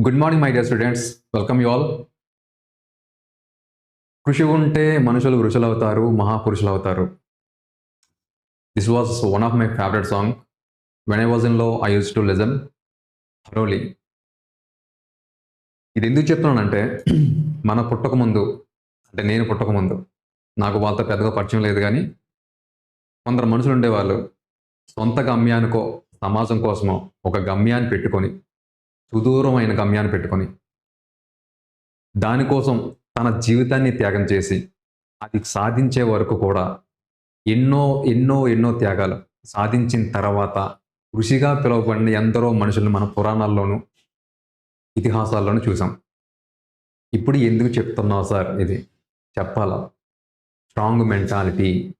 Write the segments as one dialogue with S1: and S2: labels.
S1: Good morning my dear students welcome you all కృషి ఉంటే మనుషులు ఋషులు అవుతారు మహాపురుషులు అవుతారు this was one of my favourite song when I was ఇన్లో I use to listen హరోలీ ఇది ఎందుకు చెప్తున్నానంటే మన పుట్టక ముందు అంటే నేను పుట్టక ముందు నాకు వాళ్ళతో పెద్దగా పరిచయం లేదు కానీ కొందరు మనుషులు ఉండేవాళ్ళు సొంత గమ్యానికో సమాజం కోసమో ఒక గమ్యాన్ని పెట్టుకొని సుదూరమైన గమ్యాన్ని పెట్టుకొని దానికోసం తన జీవితాన్ని త్యాగం చేసి అది సాధించే వరకు కూడా ఎన్నో ఎన్నో ఎన్నో త్యాగాలు సాధించిన తర్వాత ఋషిగా పిలువబడిన ఎందరో మనుషులను మన పురాణాల్లోనూ ఇతిహాసాల్లోనూ చూసాం. ఇప్పుడు ఎందుకు చెప్తున్నావు సార్ ఇది? చెప్పాలా? Strong mentality.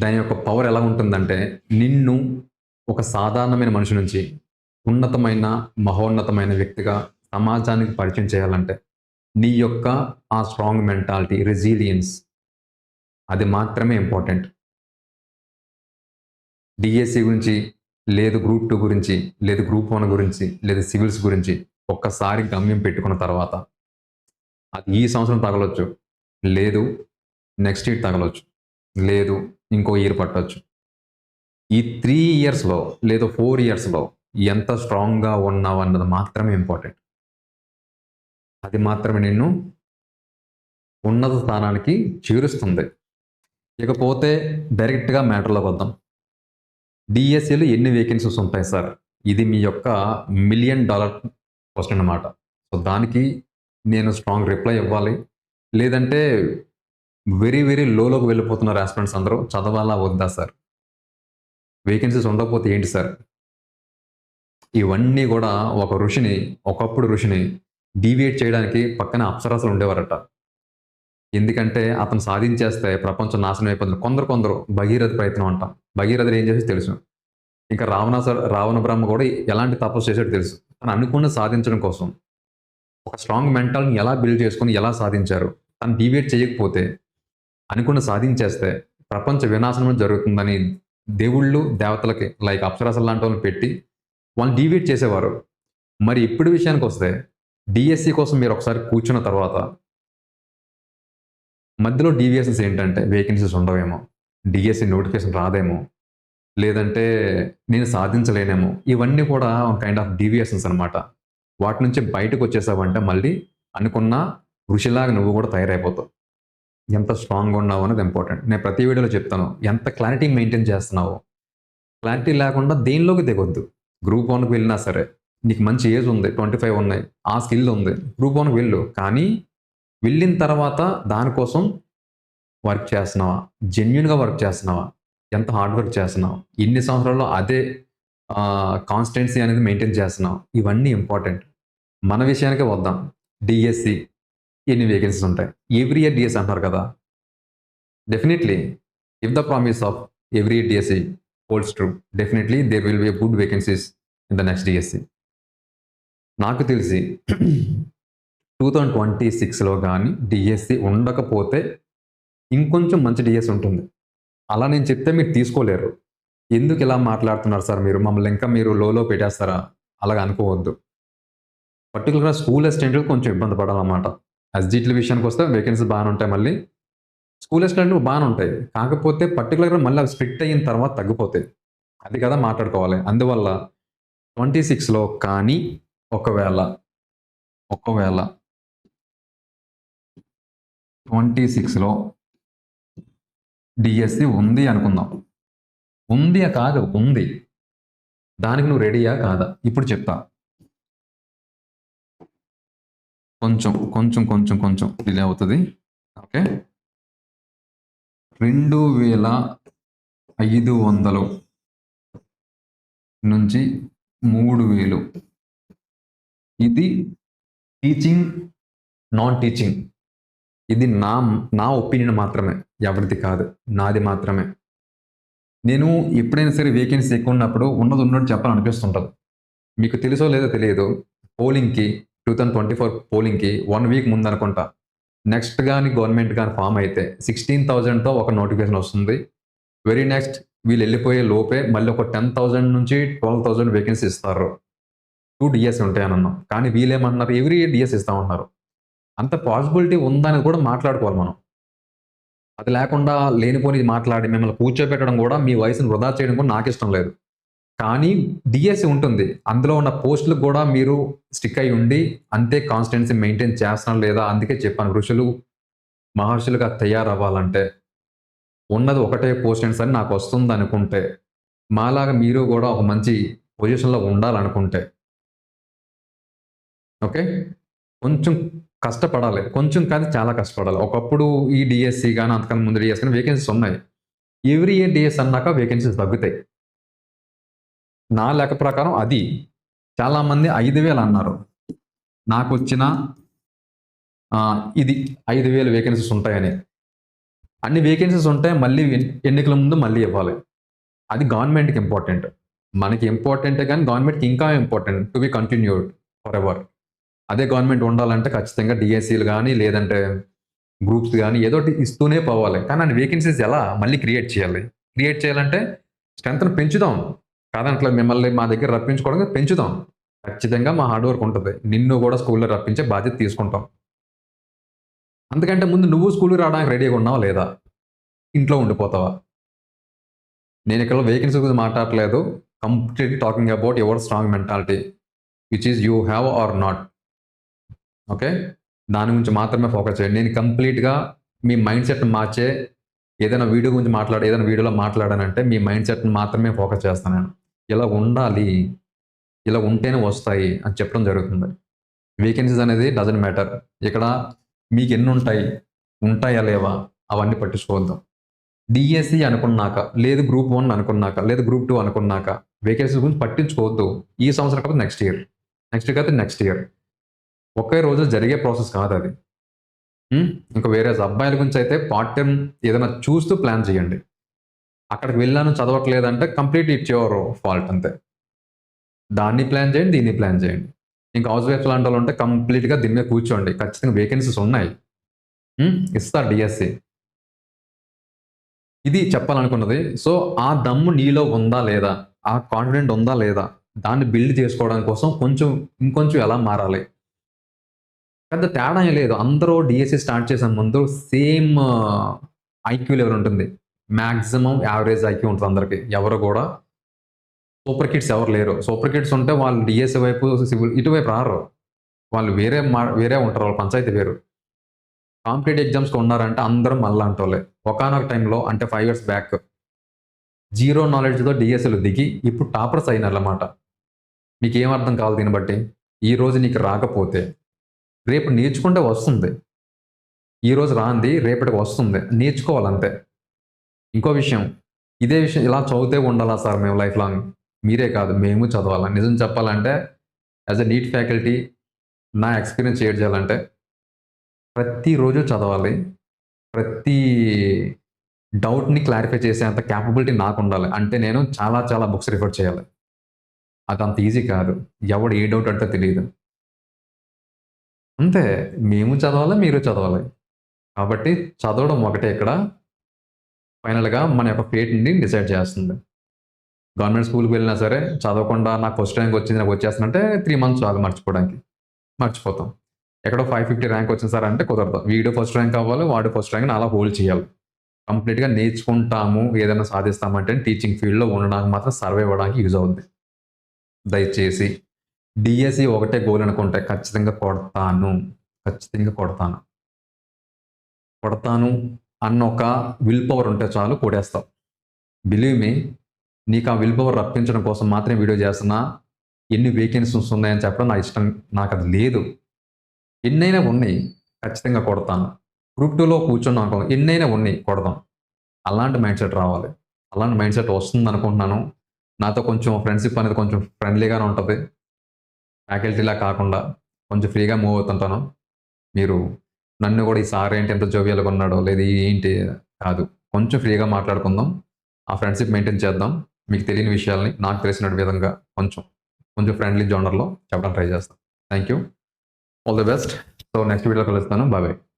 S1: దాని యొక్క పవర్ ఎలా ఉంటుందంటే నిన్ను ఒక సాధారణమైన మనిషి నుంచి ఉన్నతమైన మహోన్నతమైన వ్యక్తిగా సమాజానికి పరిచయం చేయాలంటే నీ యొక్క ఆ స్ట్రాంగ్ మెంటాలిటీ రెసిలియన్స్ అది మాత్రమే ఇంపార్టెంట్ డిఎస్సి గురించి లేదు గ్రూప్ టూ గురించి లేదు గ్రూప్ వన్ గురించి లేదు సివిల్స్ గురించి ఒక్కసారి గమ్యం పెట్టుకున్న తర్వాత అది ఈ సంవత్సరం తగలొచ్చు. లేదు నెక్స్ట్ ఇయర్ తగలొచ్చు. లేదు ఇంకో ఇయర్ పట్టవచ్చు ఈ త్రీ ఇయర్స్లో లేదా ఫోర్ ఇయర్స్లో ఎంత స్ట్రాంగ్గా ఉన్నావు అన్నది మాత్రమే ఇంపార్టెంట్. అది మాత్రమే నిన్ను ఉన్నత స్థానానికి చేరుస్తుంది. ఇకపోతే డైరెక్ట్గా మ్యాటర్లోకి వద్దాం. డిఎస్ఏలు ఎన్ని వేకెన్సీస్ ఉంటాయి సార్? ఇది మీ యొక్క మిలియన్ డాలర్ క్వశ్చన్ అన్నమాట. సో దానికి నేను స్ట్రాంగ్ రిప్లై ఇవ్వాలి. లేదంటే వెరీ వెరీ లోలోకి వెళ్ళిపోతున్న ఆస్పిరెంట్స్ అందరూ. చదవాలా వద్దా సార్? వేకెన్సీస్ ఉండకపోతే ఏంటి సార్? ఇవన్నీ కూడా ఒక ఋషిని ఒకప్పుడు ఋషిని డీవియేట్ చేయడానికి పక్కన అప్సరసలు ఉండేవారట. ఎందుకంటే అతను సాధించేస్తే ప్రపంచం నాశనం అయిపోతుంది. కొందరు కొందరు భగీరథ ప్రయత్నం అంట. భగీరథుడు ఏం చేసి తెలుసు. ఇంకా రావణాస రావణ బ్రహ్మ కూడా ఎలాంటి తపస్సు చేసాడు తెలుసు. తను అనుకున్న సాధించడం కోసం. ఒక స్ట్రాంగ్ మెంటాల్ని ఎలా బిల్డ్ చేసుకుని ఎలా సాధించారు? తను డీవియేట్ చేయకపోతే అనుకున్న సాధించేస్తే ప్రపంచ వినాశనం జరుగుతుందని దేవుళ్ళు దేవతలకి లైక్ అప్సరసలు లాంటి వాళ్ళని పెట్టి వాళ్ళు డీవియేట్ చేసేవారు. మరి ఇప్పుడు విషయానికి వస్తే డిఎస్సి కోసం మీరు ఒకసారి కూర్చున్న తర్వాత మధ్యలో డీవియేషన్స్ ఏంటంటే వేకెన్సీస్ ఉండవేమో డిఎస్సి నోటిఫికేషన్ రాదేమో లేదంటే నేను సాధించలేనేమో ఇవన్నీ కూడా కైండ్ ఆఫ్ డీవియేషన్స్ అనమాట వాటి నుంచి బయటకు వచ్చేసావంటే మళ్ళీ అనుకున్న ఋషిలాగా నువ్వు కూడా తయారైపోతావు. ఎంత స్ట్రాంగ్గా ఉన్నావు అనేది ఇంపార్టెంట్ నేను ప్రతి వీడియోలో చెప్తాను ఎంత క్లారిటీ మెయింటైన్ చేస్తున్నావు. క్లారిటీ లేకుండా దేనిలోకి దిగొద్దు. గ్రూప్ వన్కి వెళ్ళినా సరే నీకు మంచి ఏజ్ ఉంది ట్వంటీ ఫైవ్ ఉన్నాయి ఆ స్కిల్ ఉంది గ్రూప్ వన్కి వెళ్ళు. కానీ వెళ్ళిన తర్వాత దానికోసం వర్క్ చేస్తున్నావా? జెన్యున్గా వర్క్ చేస్తున్నావా? ఎంత హార్డ్ వర్క్ చేస్తున్నావు? ఎన్ని సంవత్సరాల్లో అదే కాన్స్టెన్సీ అనేది మెయింటైన్ చేస్తున్నావు? ఇవన్నీ ఇంపార్టెంట్ మన విషయానికే వద్దాం. డిఎస్సి ఎన్ని వేకెన్సీస్ ఉంటాయి? ఎవ్రీ ఇయర్ డిఎస్సి అంటారు కదా? Definitely if the promise of every year DSC holds true definitely there will be good vacancies in the next DSC నాకు తెలిసి టూ థౌజండ్ ట్వంటీ సిక్స్లో కానీ డిఎస్సి ఉండకపోతే ఇంకొంచెం మంచి డిఎస్ ఉంటుంది. అలా నేను చెప్తే మీరు తీసుకోలేరు. ఎందుకు ఇలా మాట్లాడుతున్నారు సార్ మీరు? మమ్మల్ని ఇంకా మీరు లోలో పెట్టేస్తారా? అలాగ అనుకోవద్దు. పర్టికులర్గా స్కూల్ అసిస్టెంట్లు కొంచెం ఇబ్బంది పడాలన్నమాట. ఎస్జిట్ల విషయానికి వస్తే వేకెన్సీ బాగానే ఉంటాయి మళ్ళీ. స్కూల్ అసిస్టెంట్లు బాగానే ఉంటాయి. కాకపోతే పర్టికులర్గా మళ్ళీ అవి స్ట్రిక్ట్ అయిన తర్వాత తగ్గిపోతాయి. అది కదా మాట్లాడుకోవాలి. అందువల్ల ట్వంటీ సిక్స్లో కానీ ఒకవేళ ఒకవేళ ట్వంటీ సిక్స్లో డిఎస్సి ఉంది అనుకుందాం. ఉంది కాదు ఉంది. దానికి నువ్వు రెడీయా కాదా? ఇప్పుడు చెప్తా. కొంచెం కొంచెం కొంచెం కొంచెం డిలే అవుతుంది. ఓకే? రెండు వేల ఐదు వందలు నుంచి మూడు వేలు. ఇది టీచింగ్ నాన్ టీచింగ్ ఇది నా నా ఒపీనియన్ మాత్రమే ఎవరిది కాదు నాది మాత్రమే. నేను ఎప్పుడైనా సరే వేకెన్సీ ఎక్కువ ఉన్నప్పుడు ఉన్నది ఉన్నట్టు చెప్పాలనిపిస్తుంటుంది. మీకు తెలుసో లేదో తెలియదు పోలింగ్కి టూ థౌజండ్ ట్వంటీ ఫోర్ పోలింగ్కి వన్ వీక్ ముందు అనుకుంటా నెక్స్ట్ కానీ గవర్నమెంట్ కానీ ఫామ్ అయితే సిక్స్టీన్ థౌజండ్తో ఒక నోటిఫికేషన్ వస్తుంది. వెరీ నెక్స్ట్ వీళ్ళు వెళ్ళిపోయే లోపే మళ్ళీ ఒక టెన్ థౌజండ్ నుంచి ట్వెల్వ్ థౌజండ్ వేకెన్సీ ఇస్తారు. టూ డిఎస్ ఉంటాయని అన్నాం కానీ వీళ్ళేమన్నారు ఎవ్రీ ఇయర్ డిఎస్ ఇస్తామన్నారు అంత పాసిబిలిటీ ఉందని కూడా మాట్లాడుకోవాలి మనం. అది లేకుండా లేనిపోని మాట్లాడి మిమ్మల్ని కూర్చోబెట్టడం కూడా మీ వయసును వృధా చేయడం కూడా నాకు ఇష్టం లేదు. కానీ డిఎస్సి ఉంటుంది. అందులో ఉన్న పోస్టులకు కూడా మీరు స్టిక్ అయి ఉండి అంతే కాన్స్టెన్సీ మెయింటైన్ చేస్తున్నారు లేదా అందుకే చెప్పాను. ఋషులు మహర్షులుగా తయారవ్వాలంటే ఉన్నది ఒకటే పోస్టెన్స్ అని నాకు వస్తుంది అనుకుంటే మాలాగా మీరు కూడా ఒక మంచి పొజిషన్లో ఉండాలనుకుంటే. ఓకే? కొంచెం కష్టపడాలి. కొంచెం కాదు చాలా కష్టపడాలి. ఒకప్పుడు ఈ డిఎస్సి కానీ అంతకన్నా ముందు డిఎస్సి కానీ వేకెన్సీస్ ఉన్నాయి. ఎవ్రీ ఇయర్ డిఎస్ అన్నాక వేకెన్సీస్ తగ్గుతాయి. నా లెక్క ప్రకారం అది. చాలామంది ఐదు వేలు అన్నారు. నాకు వచ్చిన ఇది ఐదు వేలు వేకెన్సీస్ ఉంటాయని. అన్ని వేకెన్సీస్ ఉంటాయి మళ్ళీ ఎన్నికల ముందు మళ్ళీ ఇవ్వాలి. అది గవర్నమెంట్కి ఇంపార్టెంట్ మనకి ఇంపార్టెంటే కానీ గవర్నమెంట్కి ఇంకా important to be continued for ever అదే గవర్నమెంట్ ఉండాలంటే ఖచ్చితంగా డిఎస్సీలు కానీ లేదంటే గ్రూప్స్ కానీ ఏదో ఒకటి ఇస్తూనే పోవాలి. కానీ అన్ని వేకెన్సీస్ ఎలా మళ్ళీ క్రియేట్ చేయాలి? క్రియేట్ చేయాలంటే స్ట్రెంత్ను పెంచుదాం. కాదంట్లా మిమ్మల్ని మా దగ్గర రప్పించుకోవడం పెంచుదాం ఖచ్చితంగా మా హార్డ్ వర్క్ ఉంటుంది. నిన్ను కూడా స్కూల్లో రప్పించే బాధ్యత తీసుకుంటాం. అందుకంటే ముందు నువ్వు స్కూల్కి రావడానికి రెడీగా ఉన్నావా లేదా? ఇంట్లో ఉండిపోతావా? నేను ఇక్కడ వేకెన్సీ గురించి మాట్లాడలేదు complete talking about your strong mentality which is you have or not okay దాని గురించి మాత్రమే ఫోకస్ చేయండి. నేను కంప్లీట్గా మీ మైండ్ సెట్ని మార్చే ఏదైనా వీడియో గురించి మాట్లాడే ఏదైనా వీడియోలో మాట్లాడానంటే మీ మైండ్ సెట్ని మాత్రమే ఫోకస్ చేస్తాను నేను. ఇలా ఉండాలి ఇలా ఉంటేనే వస్తాయి అని చెప్పడం జరుగుతుంది. వేకెన్సీస్ అనేది డజన్ మ్యాటర్ ఇక్కడ మీకు ఎన్ని ఉంటాయి ఉంటాయా లేవా అవన్నీ పట్టించుకోవద్దాం. డిఎస్సి అనుకున్నాక లేదు గ్రూప్ వన్ అనుకున్నాక లేదు గ్రూప్ టూ అనుకున్నాక వేకెన్సీస్ గురించి పట్టించుకోవద్దు. ఈ సంవత్సరం కాకపోతే నెక్స్ట్ ఇయర్ నెక్స్ట్ ఇయర్ కాకపోతే నెక్స్ట్ ఇయర్ ఒకే రోజు జరిగే ప్రాసెస్ కాదు అది. ఇంకా వేరే అబ్బాయిల గురించి అయితే పార్ట్ టైం ఏదైనా చూస్తూ ప్లాన్ చేయండి. అక్కడికి వెళ్ళాను చదవట్లేదంటే కంప్లీట్ ఇట్స్ యువర్ ఫాల్ట్ అంతే. దాన్ని ప్లాన్ చేయండి దీన్ని ప్లాన్ చేయండి. ఇంకా హౌస్ వైఫ్ లాంటి వాళ్ళు ఉంటే కంప్లీట్గా దీని మీద కూర్చోండి. ఖచ్చితంగా వేకెన్సీస్ ఉన్నాయి. ఇస్తారు డిఎస్సి ఇది చెప్పాలనుకున్నది. సో ఆ దమ్ము నీలో ఉందా లేదా? ఆ కాన్ఫిడెంట్ ఉందా లేదా? దాన్ని బిల్డ్ చేసుకోవడం కోసం కొంచెం ఇంకొంచెం ఎలా మారాలి? పెద్ద తేడా ఏం లేదు. అందరూ డిఎస్సి స్టార్ట్ చేసే ముందు సేమ్ ఐక్యూ లెవెల్ ఉంటుంది. మ్యాక్సిమం యావరేజ్ ఐక్యూ ఉంటుంది అందరికి. ఎవరు కూడా సూపర్ కిడ్స్ ఎవరు లేరు. సూపర్ కిడ్స్ ఉంటే వాళ్ళు డిఎస్ఏ వైపు సివిల్ ఇటువైపు రారు. వాళ్ళు వేరే మా వేరే ఉంటారు. వాళ్ళ పంచాయతీ వేరు. కాంపిటేటివ్ ఎగ్జామ్స్కి ఉన్నారంటే అందరం మళ్ళీ అంటోలే ఒకనొక టైంలో అంటే ఫైవ్ ఇయర్స్ బ్యాక్ జీరో నాలెడ్జ్తో డిఎస్ఏలు దిగి ఇప్పుడు టాపర్స్ అయినారన్నమాట. మీకు ఏం అర్థం కావాలి దీన్ని బట్టి? ఈ రోజు నీకు రాకపోతే రేపు నేర్చుకుంటే వస్తుంది. ఈ రోజు రాంది రేపటికి వస్తుంది. నేర్చుకోవాలంతే. ఇంకో విషయం ఇదే విషయం ఇలా చదివితే ఉండాలా సార్ మేము లైఫ్ లాంగ్ మీరే కాదు మేము చదవాలి? నిజం చెప్పాలంటే యాజ్ అ నీట్ ఫ్యాకల్టీ నా ఎక్స్పీరియన్స్ షేర్ చేయాలంటే ప్రతిరోజు చదవాలి. ప్రతి డౌట్ని క్లారిఫై చేసేంత క్యాపబిలిటీ నాకు ఉండాలి. అంటే నేను చాలా చాలా బుక్స్ రిఫర్ చేయాలి. అది అంత ఈజీ కాదు. ఎవడు ఏ డౌట్ అంటే తెలియదు. అంతే. మేము చదవాలి మీరు చదవాలి. కాబట్టి చదవడం ఒకటే ఇక్కడ. ఫైనల్గా మన యొక్క ఫేట్ని డిసైడ్ చేస్తుంది. గవర్నమెంట్ స్కూల్కి వెళ్ళినా సరే చదవకుండా నాకు ఫస్ట్ ర్యాంక్ వచ్చింది నాకు వచ్చేస్తుందంటే త్రీ మంత్స్ చాలు మర్చిపోవడానికి. మర్చిపోతాం. ఎక్కడో ఫైవ్ ఫిఫ్టీ ర్యాంక్ వచ్చింది సార్ అంటే కుదరదు. వీడు ఫస్ట్ ర్యాంక్ అవ్వాలి వాడు ఫస్ట్ ర్యాంక్ అలా హోల్డ్ చేయాలి. కంప్లీట్గా నేర్చుకుంటాము ఏదైనా సాధిస్తామంటే టీచింగ్ ఫీల్డ్లో ఉండడానికి మాత్రం సర్వే అవ్వడానికి యూజ్ అవుతుంది దయచేసి డిఎస్సి ఒకటే గోల్ అనుకుంటే ఖచ్చితంగా కొడతాను. ఖచ్చితంగా కొడతాను. కొడతాను. అన్న ఒక విల్ పవర్ ఉంటే చాలు కూడేస్తావు. బిలీవ్ మీ నీకు ఆ విల్ పవర్ రప్పించడం కోసం మాత్రమే వీడియో చేస్తున్నా. ఎన్ని వేకెన్సీస్ ఉన్నాయని చెప్పడం నా ఇష్టం నాకు అది లేదు. ఎన్నైనా ఉన్నాయి ఖచ్చితంగా కొడతాను. గ్రూప్ టూలో కూర్చున్నాను అనుకో ఎన్నైనా ఉన్నాయి కొడదాం. అలాంటి మైండ్ సెట్ రావాలి. అలాంటి మైండ్ సెట్ వస్తుంది అనుకుంటున్నాను. నాతో కొంచెం ఫ్రెండ్షిప్ అనేది కొంచెం ఫ్రెండ్లీగానే ఉంటుంది. ఫ్యాకల్టీలా కాకుండా కొంచెం ఫ్రీగా మూవ్ అవుతుంటాను. మీరు నన్ను కూడా ఈ సార్ ఏంటి ఎంత జోవియల్గా ఉన్నాడో లేదు ఏంటి కాదు. కొంచెం ఫ్రీగా మాట్లాడుకుందాం. ఆ ఫ్రెండ్షిప్ మెయింటైన్ చేద్దాం. మీకు తెలియని విషయాల్ని నాకు తెలిసిన విధంగా కొంచెం కొంచెం ఫ్రెండ్లీ జోనర్లో చెప్పడానికి ట్రై చేస్తాం. Thank you all the best. So next video కలుస్తాను. బాబాయ్ బాయ్.